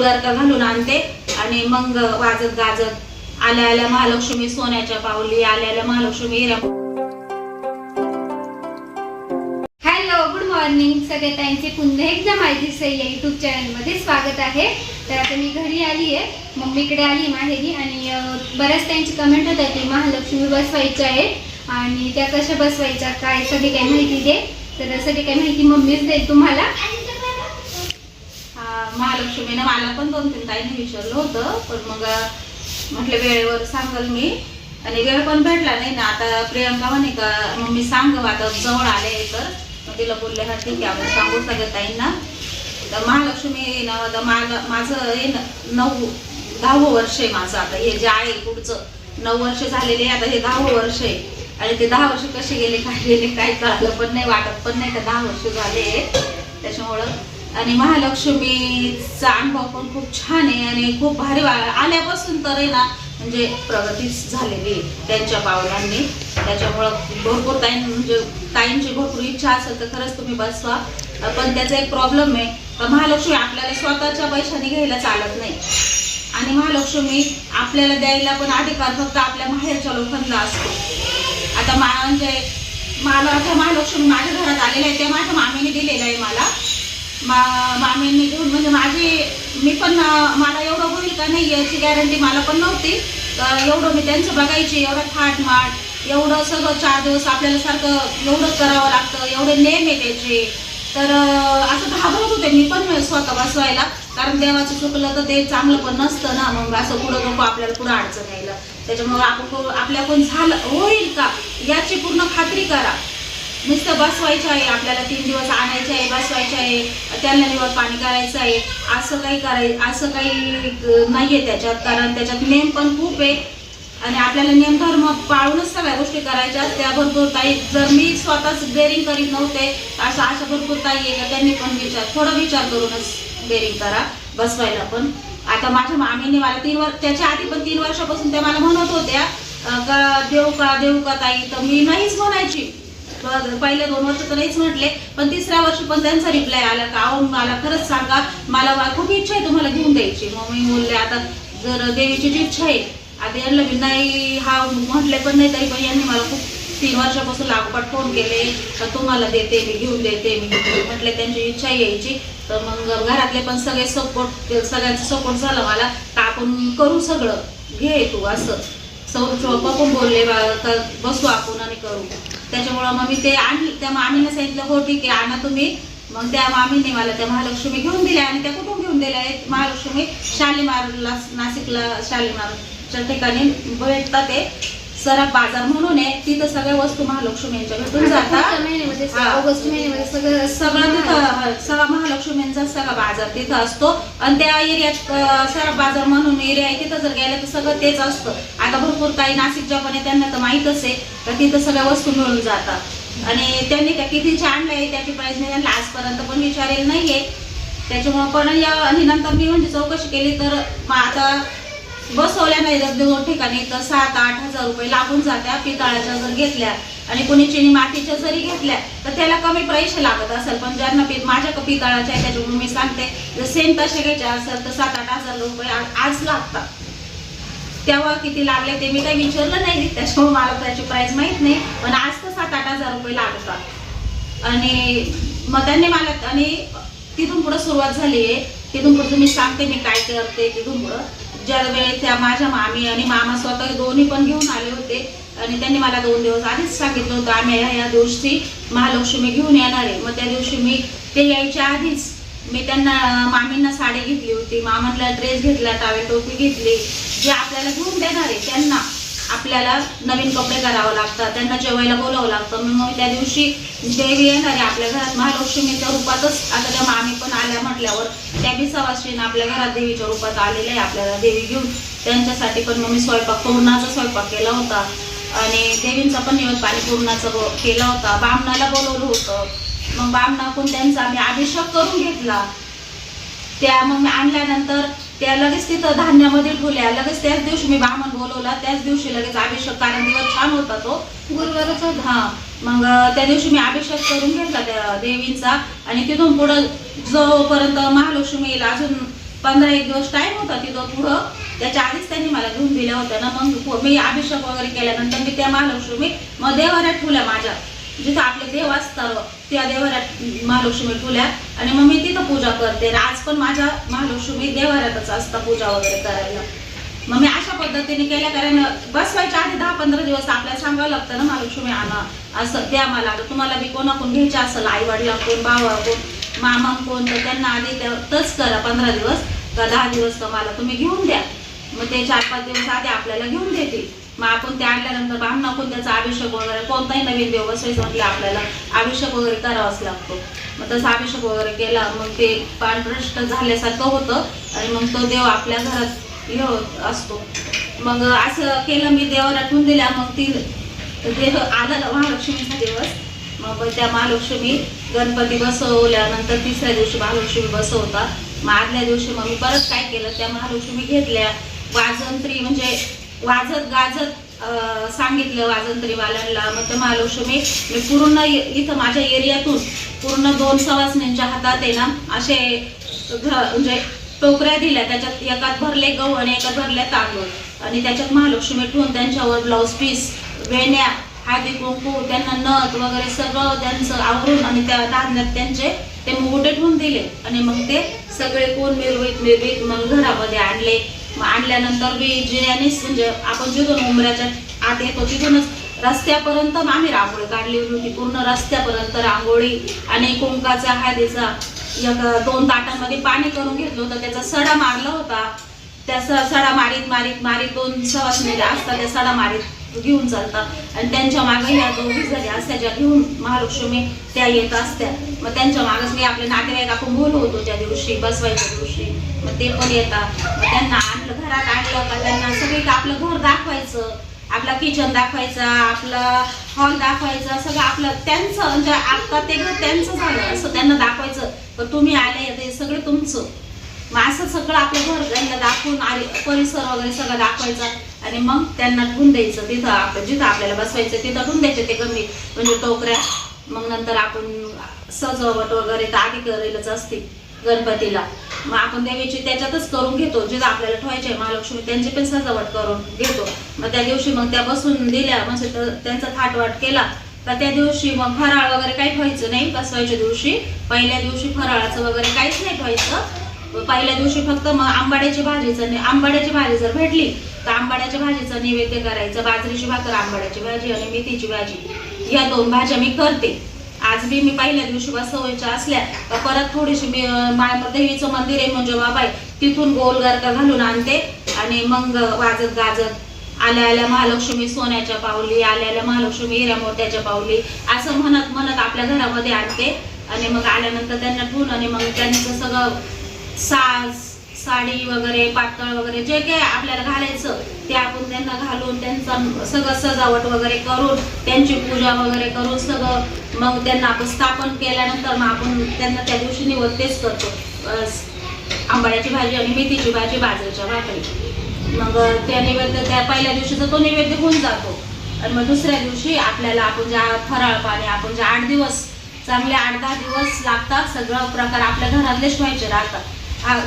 उडगारका घालून आणते आणि मग वाजत गाजत आल्या आल्या महालक्ष्मी सोन्याच्या पावली आल्या आल्या महालक्ष्मी हिऱ्या हॅलो गुड मॉर्निंग सगळ्या त्यांची पुन्हा एकदा माहिती सही या युट्यूब चॅनलमध्ये स्वागत आहे. तर आता मी घरी आली आहे मम्मीकडे आली माहेरी आणि बऱ्याच त्यांची कमेंट होत की महालक्ष्मी बसवायच्या आहे आणि त्या कशा बसवायच्या काय सगळी काही माहिती दे. तर सगळी काही माहिती मम्मीच देईल तुम्हाला. महालक्ष्मीनं मला पण दोन तीन ताईने विचारलं होतं पण मग म्हटलं वेळेवर सांगाल मी. आणि वेळ पण भेटला नाही ना. आता प्रियंका म्हणे का मम्मी सांग गं, आता जवळ आले तर. मग तिला बोलले हा ठीक आहे आपण सांगू सगळ्या ताईंना. तर महालक्ष्मी ना माझं हे नऊ दहावं वर्ष आहे माझं आता. हे जे आहे पुढचं नऊ वर्ष झालेले आता हे दहावं वर्ष आहे. आणि ते दहा वर्ष कसे गेले काय गेले काय कळलं पण नाही वाटत पण नाही का दहा वर्ष झाले त्याच्यामुळं आणि महालक्ष्मीचा अनुभव पण खूप छान आहे आणि खूप भारी वा- आल्यापासून तर आहे ना म्हणजे प्रगतीच झालेली त्यांच्या पावलांनी. त्याच्यामुळं भरपूर ताईं म्हणजे ताईंची भरपूर इच्छा असेल तर खरंच तुम्ही बसवा. पण त्याचा एक प्रॉब्लेम आहे तर महालक्ष्मी आपल्याला स्वतःच्या पैशाने घ्यायला चालत नाही. आणि महालक्ष्मी आपल्याला द्यायला पण अधिकार फक्त आपल्या माहेरच्या लोकांना असतो. आता मा म्हणजे मला आता महालक्ष्मी माझ्या घरात आलेलं आहे ते माझ्या मामीने दिलेलं आहे मला. मा मामींनी घेऊन म्हणजे माझी मी पण मला एवढं होईल का नाही याची गॅरंटी मला पण नव्हती. तर एवढं मी त्यांचं बघायची एवढं थाट माट एवढं सगळं चार दिवस आपल्याला सारखं एवढंच करावं लागतं एवढे नेम आहे त्याचे. तर असं घाबरत होते मी पण स्वतः बसवायला. कारण देवाचं चुकलं तर ते चांगलं पण नसतं ना मग असं पुढं नको आपल्याला पुढं अडचण यायला. त्याच्यामुळं आपण आपल्याकडून झालं होईल का? याची पूर्ण खात्री करा. नुसतं बसवायचं आहे आपल्याला तीन दिवस आणायचे आहे बसवायचे आहे त्यांना निवड पाणी करायचं आहे. असं काही करायचं असं काही नाही आहे त्याच्यात कारण त्याच्यात नेम पण खूप आहे. आणि आपल्याला नेम धर्म पाळूनच सगळ्या गोष्टी करायच्या त्या भरपूर ताई जर मी स्वतःच बेरिंग करीत नव्हते असं अशा भरपूर ताई आहे का? त्यांनी पण विचार थोडा विचार करूनच बेरिंग करा बसवायला पण. आता माझ्या मामीने मला तीन वर्ष त्याच्या आधी पण तीन वर्षापासून त्या मला म्हणत होत्या का देऊ का देऊ का ताई? तर मी नाहीच म्हणायची. प- पहिले दोन वर्ष तर नाहीच म्हटले पण तिसऱ्या वर्षी पण त्यांचा रिप्लाय आला का? अहो मला खरंच सांगा मला खूप इच्छा आहे तुम्हाला घेऊन द्यायची. मग मी बोलले आता जर देवीची जी इच्छा आहे आता यांना मी नाही हा म्हटले पण नाही तरी पण यांनी मला खूप तीन वर्षापासून लागोपाठ फोन केले तर तुम्हाला देते मी घेऊन देते मी. म्हटले त्यांची इच्छा आहे यायची. तर मग घरातले पण सगळे सपोर्ट सगळ्यांचा सपोर्ट झाला मला तर आपण करू सगळं? घे तू असं. सौ पप्पा पण बोलले बा- बसू आपण आणि करू. त्याच्यामुळं मग मी ते आणली. त्या मामीने सांगितलं हो ठीक आहे आणा तुम्ही. मग त्या मामीने मला त्या महालक्ष्मी घेऊन दिल्या आणि त्या कुठून घेऊन दिल्या? आहेत महालक्ष्मी शालीमारला नाशिकला शालीमारच्या ठिकाणी भेटतात ते. सराफ बाजार म्हणून आहे तिथं सगळ्या वस्तू महालक्ष्मींच्या भेटून पुढच्या जातात. महिन्यामध्ये. ऑगस्ट महिन्यामध्ये सगळं सगळं तिथं सगळा महालक्ष्मींचा सगळा बाजार तिथं असतो. आणि त्या एरियात सराफ बाजार म्हणून एरिया आहे तिथं जर गेलं तर सगळं तेच असतं. आता भरपूर काही नाशिकच्या पण आहे त्यांना तर माहीतच आहे तर तिथं सगळ्या वस्तू मिळून जातात. आणि त्यांनी त्या कितीचे आणलंय त्याची प्राइस मी त्यांना आजपर्यंत पण विचारेल नाहीये. त्याच्यामुळं पण या आणि नंतर मी म्हणजे चौकशी केली तर आता बसवल्या नाही दोन ठिकाणी तर सात आठ हजार रुपये लागून जात्या पितळाच्या जर घेतल्या आणि कोणी चिनी मातीच्या जरी घेतल्या तर त्याला कमी पैसे लागत असेल. पण ज्यांना पि माझ्या पितळाच्या आहे त्याच्यामुळे मी सांगते जर सेम तसे घ्यायचे असेल तर सात आठ हजार रुपये आज लागतात. तेव्हा किती लागले ते मी काही विचारलं नाही त्याच्यामुळे मला त्याची प्राईस माहीत नाही पण आज तर सात आठ हजार रुपये लागतात. आणि मग त्यांनी मला आणि तिथून पुढं सुरुवात झाली आहे तिथून पुढं मी सांगते मी काय करते तिथून पुढं. ज्या वेळेस त्या माझ्या मामी आणि मामा स्वतः दोन्ही पण घेऊन आले होते. आणि त्यांनी मला दोन दिवस आधीच सांगितलं होतं आम्ही ह्या या दिवशी महालक्ष्मी घेऊन येणार आहे. मग त्या दिवशी मी ते यायच्या आधीच मी त्यांना मामींना साडी घेतली होती. मामांना ड्रेस घेतला टावेल टोपी घेतली. जे आपल्याला घेऊन देणार आहे त्यांना. आपल्याला नवीन कपडे करावं लागतात त्यांना जेवायला बोलावं लागतं. मग मग त्या दिवशी देवी येणार आहे आपल्या घरात. महालक्ष्मीच्या रूपातच आता त्या मामी पण आल्या म्हटल्यावर त्या बी सवाशीनं आपल्या घरात देवीच्या रूपात आलेल्या आहे. आपल्याला देवी घेऊन त्यांच्यासाठी पण मग मी स्वयंपाक पूर्णाचा स्वयंपाक केला होता. आणि देवींचा पण निवड पाणी पूर्णाचा केला होता. बामणाला बोलवलं होतं. मग बामणा पण त्यांचा आम्ही अभिषेक करून घेतला. त्या मग मी आणल्यानंतर त्या लगेच तिथं धान्यामध्ये ठेवल्या. लगेच त्याच दिवशी मी बामण बोलवला. त्याच दिवशी लगेच अभिषेक कारण दिवस छान होता तो. गुरुवारच हा. मग त्या दिवशी मी अभिषेक करून घेतला त्या देवींचा. आणि तिथून पुढं जोपर्यंत महालक्ष्मी येईल अजून पंधरा एक दिवस टाइम होता तिथं पुढं त्याच्या आधीच त्यांनी मला घेऊन दिल्या होत्या ना. मग मी अभिषेक वगैरे केल्यानंतर मी त्या महालक्ष्मी मग देवाऱ्यात ठेवल्या माझ्या. जिथं आपले देव असतात त्या देवाऱ्यात महालक्ष्मी ठेवल्या आणि मग मी तिथं पूजा करते. आज पण माझ्या महालक्ष्मी देवाऱ्यातच असतात पूजा वगैरे करायला. मग मी अशा पद्धतीने केल्या कारण बसवायच्या आधी दहा पंधरा दिवस आपल्याला सांगावं लागतं ना महालक्ष्मी आणा असं द्या मला. आता तुम्हाला बी कोणाकडून घ्यायचं असेल आई वडिला कोण भावा कोण मामा कोण तर त्यांना आधी तच करा पंधरा दिवस. का दहा दिवस तर मला तुम्ही घेऊन द्या. मग ते चार पाच दिवस आधी आपल्याला घेऊन देतील. मग आपण ते आणल्यानंतर बामणा कोण त्याचा अभिषेक वगैरे कोणताही नवीन देव बसवायचं म्हटलं आपल्याला अभिषेक वगैरे करावाच लागतो. मग तसा अभिषेक वगैरे केला मग ते पांढरष्ट झाल्यासारखं होतं आणि मग तो देव आपल्या घरात हे असतो. मग असं केलं मी देवाला ठेवून दिल्या मग ती देव आला महालक्ष्मीचा दिवस. मग त्या महालक्ष्मी गणपती बसवल्यानंतर तिसऱ्या दिवशी महालक्ष्मी बसवता मग आदल्या दिवशी मग मी परत काय केलं त्या महालक्ष्मी घेतल्या. वाजंत्री म्हणजे वाजत गाजत सांगितलं सांगितलं वाजंत्रीवाल्यांना मग त्या महालक्ष्मी मी पूर्ण इथं माझ्या एरियातून पूर्ण दोन सवासण्यांच्या हातात आहे ना असे घ- म्हणजे टोकऱ्या दिल्या. त्याच्यात एकात भरले गहू आणि एकात भरले तांदूळ. आणि त्याच्यात महालक्ष्मी ठेवून त्यांच्यावर ब्लाऊज पीस वेण्या हळदी कुंकू त्यांना नथ वगैरे सगळं त्यांचं आवरून आणि त्या धान्यात त्यांचे ते मुगुटे ठेवून दिले. आणि मग ते सगळे कोण मिरवीत मिरवीत मग घरामध्ये आणले. मग आणल्यानंतर बी जिन्यानेच म्हणजे आपण जिथून उमऱ्याच्या आत येतो तिथूनच रस्त्यापर्यंत मग आम्ही रांगोळी काढली होती. पूर्ण रस्त्यापर्यंत रांगोळी आणि कुंकाचा हळदीचा एक दोन ताटांमध्ये पाणी करून घेतलं होतं. त्याचा सडा मारला होता. त्या सडा मारीत मारीत मारीत दोन सवासणीला असतात त्या सडा मारीत घेऊन चालतात. आणि त्यांच्या मागे या दोघी जरी असत्या ज्या घेऊन महालक्ष्मी त्या येत असत्या मग त्यांच्या मागच मी आपले नातेवाईक आपण बोलवतो होतो त्या दिवशी बसवायच्या दिवशी. मग ते पण येतात. मग त्यांना आणलं घरात आणलं का त्यांना सगळी आपलं घर दाखवायचं आपला किचन दाखवायचा आपला हॉल दाखवायचा सगळं आपलं त्यांचं म्हणजे आता ते घर त्यांचं झालं असं त्यांना दाखवायचं. तर तुम्ही आले ते सगळं तुमचं. मग असं सगळं आपलं घर त्यांना दाखवून आले परिसर वगैरे सगळं दाखवायचा. आणि मग त्यांना ठून द्यायचं. तिथं आपलं जिथं आपल्याला बसवायचं तिथं ठून द्यायचं ते गमी म्हणजे टोकऱ्या. मग नंतर आपण सजावट वगैरे तर आधी करेलच असते गणपतीला. मग आपण देवीची त्याच्यातच करून घेतो. जिथं आपल्याला ठेवायचे महालक्ष्मी त्यांची पण सजावट करून घेतो. मग त्या दिवशी मग त्या बसून दिल्या म्हणजे त्यांचा थाटवाट केला. तर त्या दिवशी मग फराळ वगैरे काही ठेवायचं नाही. बसवायच्या दिवशी पहिल्या दिवशी फराळाचं वगैरे काहीच नाही ठेवायचं. पहिल्या दिवशी फक्त मग आंबाड्याची भाजीचं आणि आंबाड्याची भाजी जर भेटली तर आंबाड्याच्या भाजीचं नैवेद्य करायचं. बाजरीची भाकर आंबाड्याची भाजी आणि मेथीची भाजी. या दोन भाज्या मी करते. आज बी मी पहिल्या दिवशी बसवायच्या असल्या तर परत थोडीशी मी अं, देवीचं मंदिर आहे म्हणजे बाबाई तिथून गोल गरका घालून आणते. आणि मग वाजत गाजत आल्या आल्या महालक्ष्मी सोन्याच्या पावली आल्या आल्या महालक्ष्मी हिऱ्या मोत्याच्या पावली असं म्हणत म्हणत आपल्या घरामध्ये आणते. आणि मग आल्यानंतर त्यांना ठेवून आणि मग त्यांचं सगळं साज साडी वगैरे पातळ वगैरे जे काय आपल्याला घालायचं ते आपण त्यांना घालून त्यांचा सगळं सजावट वगैरे करून त्यांची पूजा वगैरे करून सगळं मग त्यांना आपण स्थापन केल्यानंतर मग आपण त्यांना त्या दिवशी निवड तेच करतो. अं, आंबाड्याची भाजी आणि मेथीची भाजी बाजरीच्या भाकरी. मग त्या नैवेद्य त्या पहिल्या दिवशीचा तो नैवेद्य होऊन जातो. आणि मग दुसऱ्या दिवशी आपल्याला आपण ज्या फराळ पाणी आपण ज्या आठ दिवस चांगले आठ दहा दिवस लागतात सगळं प्रकार आपल्या घरातलेच व्हायचे राहतात.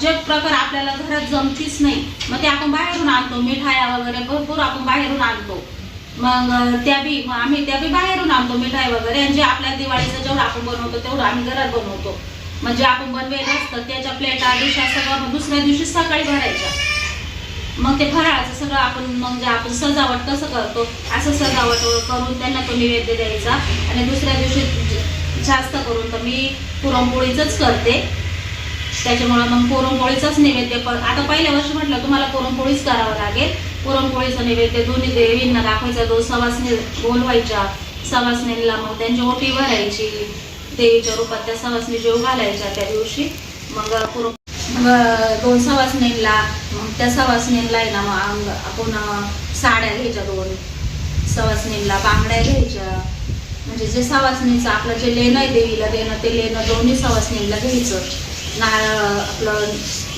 जे प्रकार आपल्याला घरात जमतीच नाही. मग ते आपण बाहेरून आणतो मिठाया वगैरे भरपूर आपण बाहेरून आणतो. मग त्या बी मग आम्ही त्या बी बाहेरून आणतो मिठाई वगैरे. आणि जे आपल्या दिवाळीचं जेवढं आपण बनवतो तेवढं आम्ही घरात बनवतो. म्हणजे आपण बनवेल असतं त्याच्या प्लेटा डिशा सगळं मग दुसऱ्या दिवशी सकाळी भरायच्या. मग ते फराळाचं सगळं आपण मग आपण सजावट कसं करतो असं सजावट करून त्यांना तो नैवेद्य द्यायचा. आणि दुसऱ्या दिवशी जास्त करून तर मी पुरणपोळीचंच करते. त्याच्यामुळं मग पुरणपोळीचाच नैवेद्य पण आता पहिल्या वर्षी म्हटलं तुम्हाला पुरणपोळीच करावं लागेल. पुरणपोळीचा नैवेद्य दोन्ही देवींना दाखवायचा दोन सवासने बोलवायच्या सवासनेला मग त्यांची ओटी भरायची देवीच्या रूपात त्या सवासनी जेव घालायच्या त्या दिवशी मग पुरण मग दोन सवासनेला मग त्या सवासनेला आहे ना मग अंग- आपण साड्या घ्यायच्या दोन. सवासनीला बांगड्या घ्यायच्या. म्हणजे जे सवासनीचं आपलं जे लेणं आहे देवीला देणं ते लेणं दोन्ही सवासनीला घ्यायचं. नारळ आपलं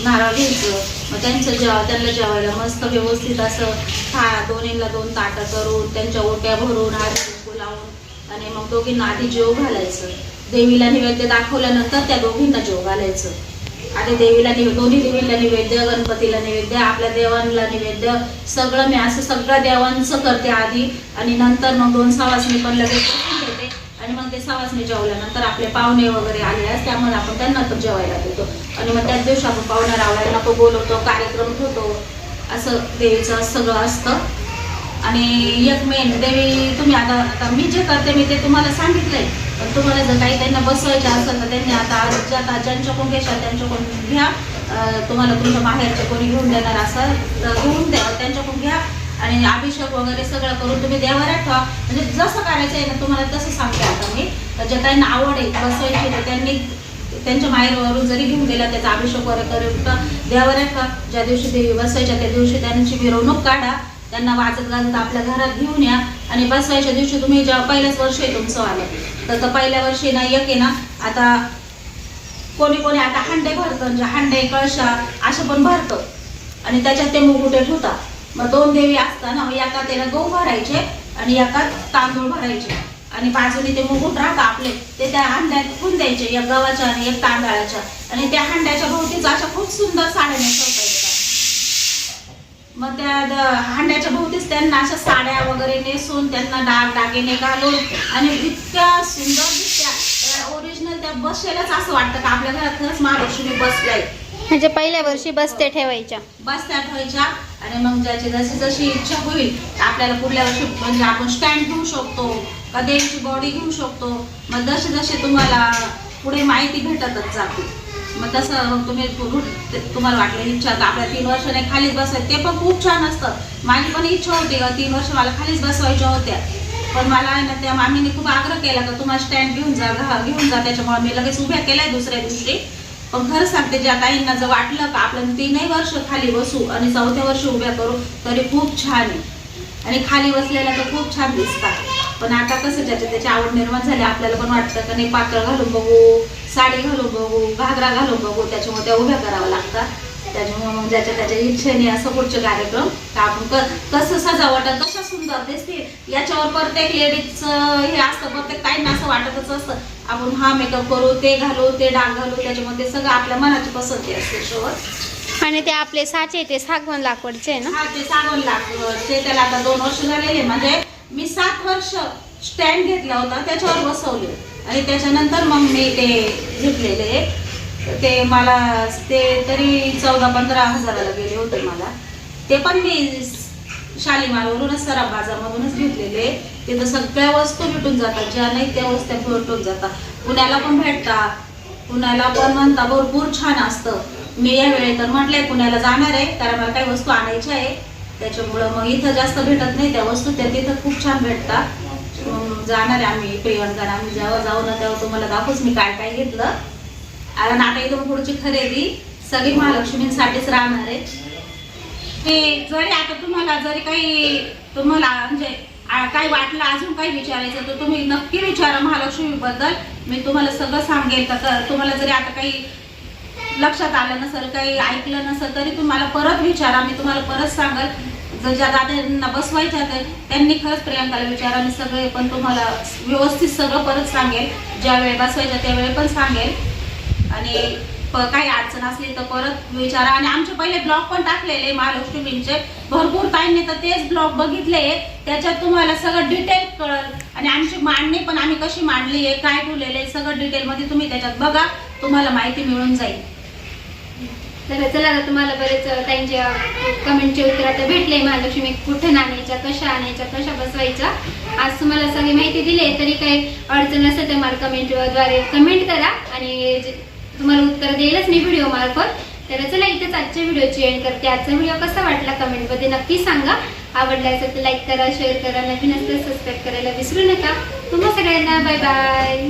नारळ घ्यायचं. मग त्यांचं जेव त्यांना जेवायला मस्त व्यवस्थित असं था दोन्हीला दोन ताटं करून त्यांच्या ओट्या भरून आधी कुंकू लावून आणि मग दोघींना आधी जेव घालायचं. देवीला नैवेद्य दाखवल्यानंतर त्या दोघींना जेव घालायचं. आधी देवीला निवेद्य दोन्ही देवीला निवेद्य गणपतीला निवेद्य आपल्या देवांना निवेद्य सगळं मी असं सगळं देवांचं करते आधी आणि नंतर मग दोन सवासणी पण लगेच आणि मग ते सवासणी जेवल्यानंतर आपले पाहुणे वगैरे आले असते त्यामुळे आपण त्यांना तर जेवायला देतो. आणि मग त्याच दिवशी आपण पाहुण्या रावळ्यांना तो बोलवतो कार्यक्रम ठेवतो. असं देवीचं सगळं असतं. आणि एक मेन देवी तुम्ही आता आता मी जे करते मी ते तुम्हाला सांगितलंय. पण तुम्हाला जर काही त्यांना बसवायचं असेल तर त्यांनी आता ज्या ज्यांच्याकडून घेशाल त्यांच्याकडून घ्या. तुम्हाला तुमच्या बाहेरचे कोणी घेऊन देणार असेल तर घेऊन द्या. त्यांच्याकडून घ्या. आणि अभिषेक वगैरे सगळं करून तुम्ही देवाऱ्यात ठेवा. म्हणजे जसं करायचं आहे ना तुम्हाला तसं सांगते आता मी. ज्या त्यांना आवड आहे बसवायची तर त्यांनी त्यांच्या माहेरवरून जरी घेऊन गेला त्याचा अभिषेक वगैरे करून का का ज्या दिवशी देवी बसवायच्या त्या दिवशी त्यांची मिरवणूक काढा. त्यांना वाचत गाजत आपल्या घरात घेऊन या. आणि बसवायच्या दिवशी तुम्ही जेव्हा पहिल्याच वर्ष आहे तुमचं आलं तर तर पहिल्या वर्षी ना एक आहे ना आता कोणी कोणी आता हांडे भरतं म्हणजे हांडे कळशा असं पण भरतं. आणि त्याच्यात ते मुकुटे ठेवतात. मग दोन देवी असतात ना मग एका त्याला गहू भरायचे आणि एका तांदूळ भरायचे. आणि बाजूने ते मुकुट राहतात आपले ते त्या हांड्यात ठेवून द्यायचे एक गव्हाच्या आणि एक तांदळाच्या. आणि त्या हांड्याच्या भोवतीच अशा खूप सुंदर साड्या नेसवता येतात. मग त्या हांड्याच्या भोवतीच त्यांना अशा साड्या वगैरे नेसून त्यांना डाग दागिने घालून आणि इतक्या सुंदर दिसत्या. ओरिजिनल त्या बसलेल्याच असं वाटतं का आपल्या घरात खरंच महालक्ष्मी बसलाय म्हणजे पहिल्या वर्षी बसते ठेवायच्या. बसत्या ठेवायच्या. आणि मग ज्याची जशी जशी इच्छा होईल आपल्याला पुढल्या वर्षी म्हणजे आपण स्टँड घेऊ शकतो का देवीची बॉडी घेऊ शकतो. मग जसे जसे तुम्हाला पुढे माहिती भेटतच जाते. मग तसं मग तुम्ही तुम्हाला वाटलं इच्छा तर आपल्या तीन वर्षाने खालीच बसायचं. ते पण खूप छान असतं. माझी पण इच्छा होती का तीन वर्ष मला खालीच बसवायच्या होत्या. पण मला आहे ना त्या मामीने खूप आग्रह केला का तुम्हाला स्टँड घेऊन जा घेऊन जा. त्याच्यामुळे मी लगेच उभ्या केल्या दुसऱ्या दिवशी. पण खरं सांगते ज्या ताईंना जर वाटलं का आपल्याला तीनही वर्ष खाली बसू आणि चौथ्या वर्षी उभ्या करू तरी खूप छान आहे. आणि खाली बसलेल्या तर खूप छान दिसतात. पण आता कसं ज्याच्या त्याची आवड निर्माण झाली आपल्याला पण वाटतं का नाही पातळ घालून बघू साडी घालून बघू घागरा घालून बघू त्याच्यामुळे त्या उभ्या कराव्या लागतात. त्याच्यामुळे मग ज्याच्या त्याच्या इच्छेने असं पुढचे कार्यक्रम आपण क- कसं सजावट कसं सुंदर दिसते याच्यावर प्रत्येक लेडीजचं हे असतं प्रत्येक काहींना असं वाटतच असतं. आपण हा मेकअप करू ते घालू ते डाग घालू त्याच्यामध्ये सगळं आपल्या मनाची पसंती असते शेवट. आणि ते आपले साचे ते सागवण लाकडचे ना? हा ते सागवण लागलं ते त्याला आता दोन वर्ष झालेले म्हणजे मी सात वर्ष स्टँड घेतला होता त्याच्यावर बसवले. आणि त्याच्यानंतर मग मी ते घेतलेले. ते मला ते तरी चौदा पंधरा हजाराला गेले होते मला. ते पण मी शालीमारवरूनच सराफ बाजारमधूनच घेतलेले. तिथं सगळ्या वस्तू भेटून जातात ज्या नाही त्या वस्तू भेटून जातात. पुण्याला पण भेटतात. पुण्याला पण म्हणता भरपूर छान असतं. मी या वेळी तर म्हटलंय पुण्याला जाणार आहे कारण मला काही वस्तू आणायच्या आहे. त्याच्यामुळं मग इथं जास्त भेटत नाही. त्या वस्तू त्या तिथं खूप छान भेटतात. जाणार आहे आम्ही प्रियंका आम्ही जेव्हा जाऊ ना तेव्हा तुम्हाला दाखवूच मी काय काय घेतलं. कारण आता इथून पुढची खरेदी सगळी महालक्ष्मींसाठीच राहणार आहे. ते जरी आता तुम्हाला जरी काही तुम्हाला म्हणजे काही वाटलं अजून काही विचारायचं तर तुम्ही नक्की विचारा महालक्ष्मीबद्दल. मी तुम्हाला सगळं सांगेल. तर तुम्हाला जरी आता काही लक्षात आलं नसेल काही ऐकलं नसेल तरी तुम्हाला परत विचारा. मी तुम्हाला परत सांगेल. जर ज्या दादांना बसवायच्या तर त्यांनी खरंच प्रियांकाला विचारा. मी सगळे पण तुम्हाला व्यवस्थित सगळं परत सांगेल. ज्या वेळी बसवायच्या त्यावेळी पण सांगेल. आणि काही अडचण असली तर परत विचारा. आणि आमचे पहिले ब्लॉग पण टाकलेले महालक्ष्मींचे भरपूर ताईंनी तर तेच ब्लॉग बघितले. त्याच्यात तुम्हाला सगळं डिटेल कळल. आणि आमची मांडणी पण आम्ही कशी मांडली आहे काय ठेवलेले आहे, सगळं डिटेलमध्ये तुम्ही त्याच्यात बघा. तुम्हाला माहिती मिळून जाईल. तर चला ना तुम्हाला बरेच त्यांच्या कमेंटचे उत्तर आता भेटले. महालक्ष्मी कुठे आणायच्या कशा आणायच्या कशा बसवायच्या? आज तुम्हाला सगळी माहिती दिली तरी काही अडचण असेल तर मला कमेंटद्वारे कमेंट करा. आणि तुम्हाला उत्तर देईलच मी व्हिडिओ मार्फत. तर चला इथेच आजच्या व्हिडिओची एंड करते. आजचा व्हिडिओ कसा वाटला कमेंटमध्ये नक्की सांगा. आवडला असेल तर लाईक करा शेअर करा. नवीन असतं सबस्क्राईब करायला विसरू नका. तुम्हा सगळ्यांना बाय बाय